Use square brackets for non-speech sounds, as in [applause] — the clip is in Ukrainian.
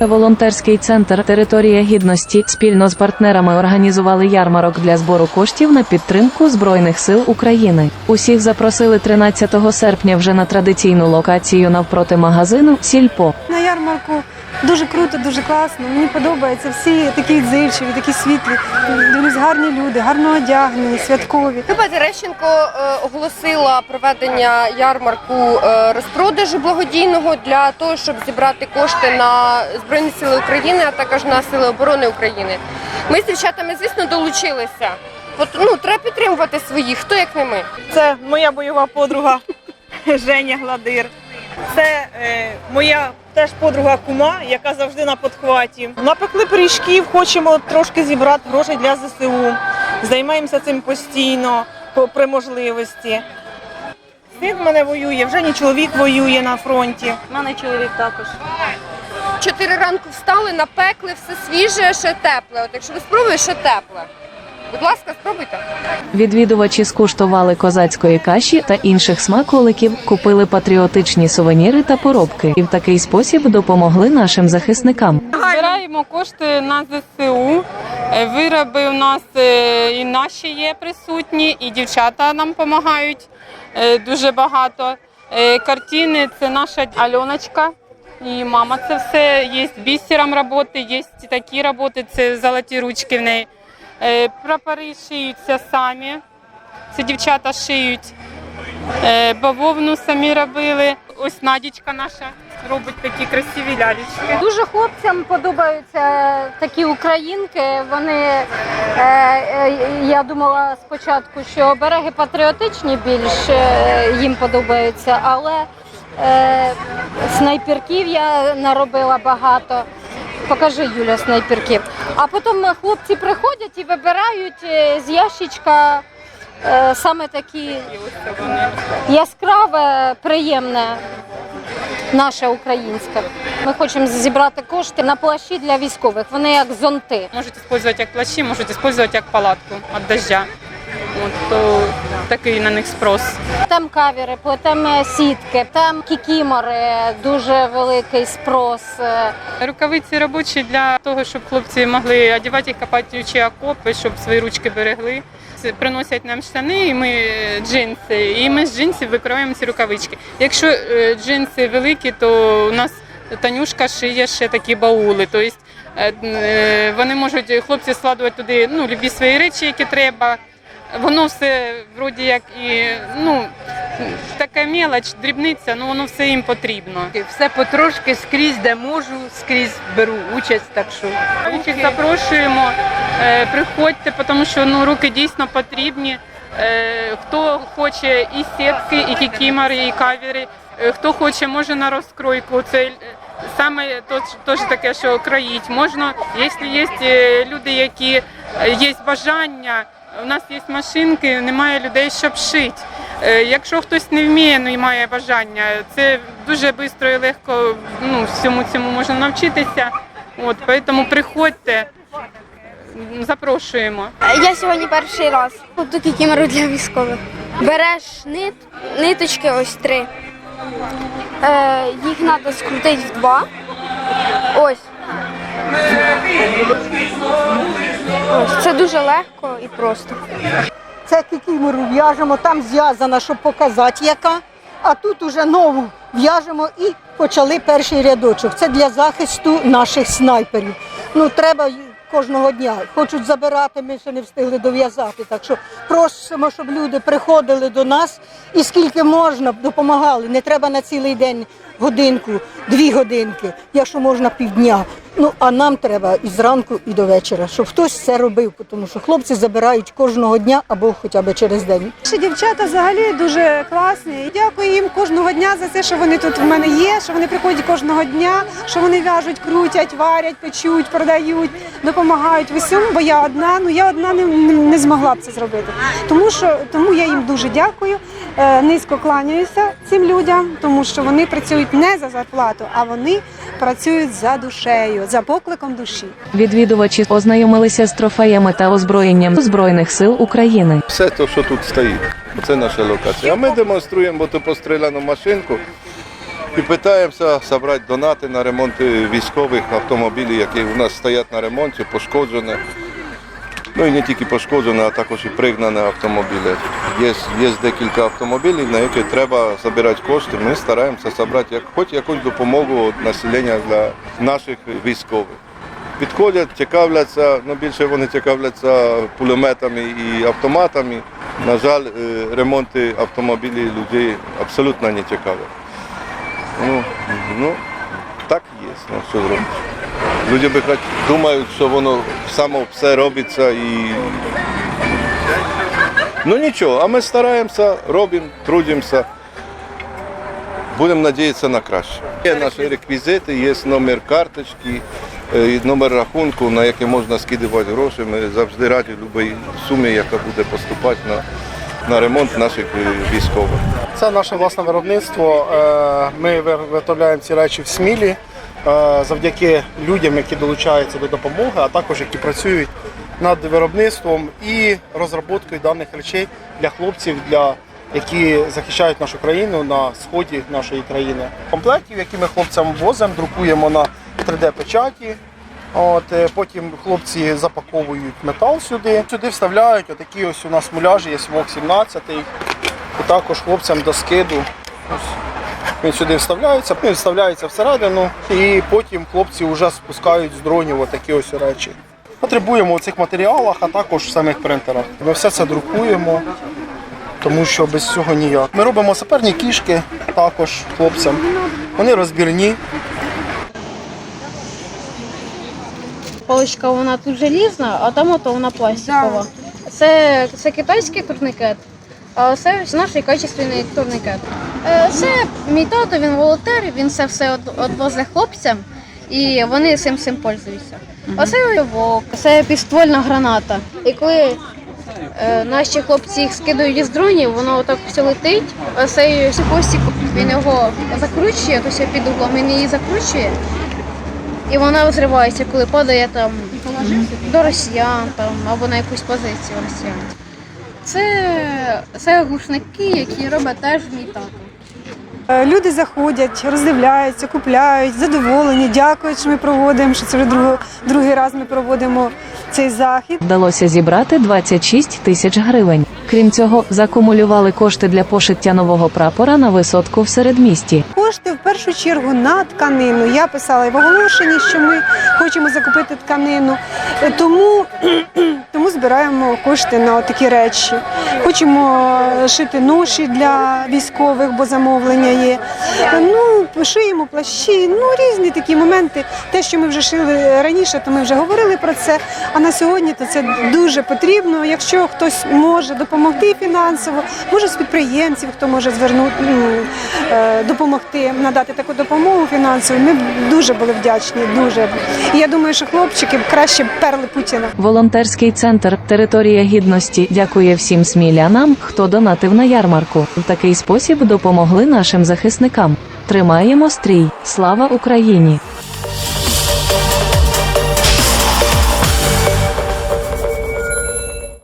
Волонтерський центр Територія гідності спільно з партнерами організували ярмарок для збору коштів на підтримку Збройних сил України. Усіх запросили 13 серпня вже на традиційну локацію навпроти магазину Сільпо. На ярмарку дуже круто, дуже класно. Мені подобається. Всі такі відзивчиві, такі світлі. Дивлюсь, гарні люди, гарно одягнені, святкові. Люба Терещенко е, оголосила проведення ярмарку е, розпродажу благодійного для того, щоб зібрати кошти на Збройні Сили України, а також на Сили оборони України. Ми з дівчатами, звісно, долучилися. От, ну, треба підтримувати своїх, хто як не ми. Це моя бойова подруга [laughs] Женя Гладир. Це е, моя теж подруга кума, яка завжди на подхваті. Напекли пиріжків, хочемо трошки зібрати грошей для ЗСУ. Займаємося цим постійно при можливості. Син в мене воює, вже не чоловік воює на фронті. У мене чоловік також. Чотири ранку встали, напекли, все свіже, ще тепле. От якщо ви спробуєте, ще тепле. Будь ласка, спробуйте. Відвідувачі скуштували козацької каші та інших смаколиків, купили патріотичні сувеніри та поробки і в такий спосіб допомогли нашим захисникам. Збираємо кошти на ЗСУ. Е, Вироби у нас е, і наші є присутні, і дівчата нам допомагають е, дуже багато. Картини це наша Альоночка. І мама це все. Є бісером роботи, є такі роботи, це золоті ручки в неї. Е, Прапори шиються самі. Це дівчата шиють. Е, Бавовну самі робили. Ось Надічка наша робить такі красиві лялечки. Дуже хлопцям подобаються такі українки. Вони е, я думала спочатку, що береги патріотичні більш їм подобаються, але снайперків я наробила багато. Покажи Юля снайперків. А потім хлопці приходять і вибирають е, з ящичка е, саме такі яскраве, приємне. Наше українське. Ми хочемо зібрати кошти на плащі для військових. Вони як зонти. Можуть використовувати як плащі, можуть використовувати як палатку від дождя. От, то такий на них спрос. Там кавери, плетемо сітки, там кікімори, дуже великий спрос. Е, Рукавиці робочі для того, щоб хлопці могли одягати їх копаючи окопи, щоб свої ручки берегли. Приносять нам штани, і ми е, джинси, і ми з джинсів викриваємо ці рукавички. Якщо е, джинси великі, то у нас Танюшка шиє ще такі баули. Тобто е, е, вони можуть хлопці складувати туди ну, любі свої речі, які треба. Воно все вроді як і ну така мелоч, дрібниця, ну воно все їм потрібно. Все потрошки скрізь, де можу, скрізь беру участь, так що Всіх запрошуємо, е, приходьте, тому що ну, руки дійсно потрібні. Е, Хто хоче і сітки, і кікімори, і кавери, е, хто хоче, може на розкройку. Це саме то- теж таке, що кроїть. Можна, якщо є люди, які є бажання, у нас є машинки, немає людей, щоб шити. Е, Якщо хтось не вміє, ну і має бажання, це дуже швидко і легко ну, всьому цьому можна навчитися. От, тому приходьте, запрошуємо. Я сьогодні перший раз. Тут кікімеру для військових. Береш нит, ниточки ось три. Е, їх треба скрутити в два. Ось. Це дуже легко і просто. Це кікімору в'яжемо, там зв'язана, щоб показати яка. А тут уже нову в'яжемо і почали перший рядочок. Це для захисту наших снайперів. Ну треба кожного дня. Хочуть забирати, ми ще не встигли дов'язати. Так що просимо, щоб люди приходили до нас і скільки можна допомагали. Не треба на цілий день годинку, дві годинки, якщо можна півдня. Ну а нам треба і зранку, і до вечора, щоб хтось це робив, тому що хлопці забирають кожного дня або хоча б через день. Наші дівчата взагалі дуже класні. І Дякую їм кожного дня за те, що вони тут в мене є, що вони приходять кожного дня, що вони в'яжуть, крутять, варять, печуть, продають, допомагають в усьому, бо я одна, ну я одна не, не змогла б це зробити. Тому що тому я їм дуже дякую. е, Низько кланяюся цим людям, тому що вони працюють не за зарплату, а вони працюють за душею, за покликом душі. Відвідувачі ознайомилися з трофеями та озброєнням Збройних сил України. Все те, що тут стоїть, це наша локація. А ми демонструємо мотопостреляну машинку, І питаємося зібрати донати на ремонт військових автомобілів, які у нас стоять на ремонті, пошкоджені. Ну і не тільки пошкоджені, а також і пригнані автомобілі. Є, є декілька автомобілів, на які треба збирати кошти. Ми стараємося зібрати як, хоч якусь допомогу населення для наших військових. Підходять, цікавляться, ну більше вони цікавляться пулеметами і автоматами. На жаль, е, ремонти автомобілів людей абсолютно не цікавлять. Ну, ну, так є, ну що зробиш. Люди би хоч думають, що воно само все робиться і. Ну нічого, а ми стараємося, робимо, трудимося. Будемо надіятися на краще. Є наші реквізити, є номер карточки, е, і номер рахунку, на який можна скидувати гроші. Ми завжди раді будь-якій сумі, яка буде поступати на, на ремонт наших е, військових. Це наше власне виробництво. Е, Ми виготовляємо ці речі в Смілі завдяки людям, які долучаються до допомоги, а також які працюють над виробництвом і розробкою даних речей для хлопців, для які захищають нашу країну на сході нашої країни. Комплектів, які ми хлопцям возимо, друкуємо на 3D-печаті. От, е, потім хлопці запаковують метал сюди. Сюди вставляють отакі ось у нас муляжі, є ВОК 17 і також хлопцям до скиду. Ось він сюди вставляється, він вставляється всередину, і потім хлопці вже спускають з дронів отакі ось речі. Потребуємо у цих матеріалах, а також в самих принтерах. Ми все це друкуємо, тому що без цього ніяк. Ми робимо саперні кішки також хлопцям. Вони розбірні, Паличка вона тут желізна, а там ото вона пластикова. Це, це китайський турникет, а це наш качественний турникет. Це мій тато, він волонтер, він це все відвозить хлопцям і вони цим всім пользуються. А це вовк, це підствольна граната. І коли е, наші хлопці їх скидують із дронів, воно отак все летить, а цей хвостик, він його закручує, то під углом він її закручує. І вона взривається, коли падає там до росіян там, або на якусь позицію росіян. Це, це глушники, які робить теж мій тато. Е, Люди заходять, роздивляються, купляють, задоволені, дякують, що ми проводимо, що це вже друго- другий раз ми проводимо цей захід. Вдалося зібрати 26 тисяч гривень. Крім цього, закумулювали кошти для пошиття нового прапора на висотку в середмісті. Кошти в першу чергу на тканину. Я писала в оголошенні, що ми хочемо закупити тканину. Тому, [clears throat] тому збираємо кошти на такі речі. Хочемо шити ноші для військових, бо замовлення є. Ну, шиємо плащі, ну різні такі моменти. Те, що ми вже шили раніше, то ми вже говорили про це. А на сьогодні то це дуже потрібно. Якщо хтось може допомогти фінансово, може з підприємців, хто може звернути е, допомогти, надати таку допомогу фінансову. Ми дуже були вдячні. Дуже і я думаю, що хлопчики краще перли Путіна. Волонтерський центр Територія гідності дякує всім смілянам, хто донатив на ярмарку. В такий спосіб допомогли нашим захисникам. Тримаємо стрій. Слава Україні!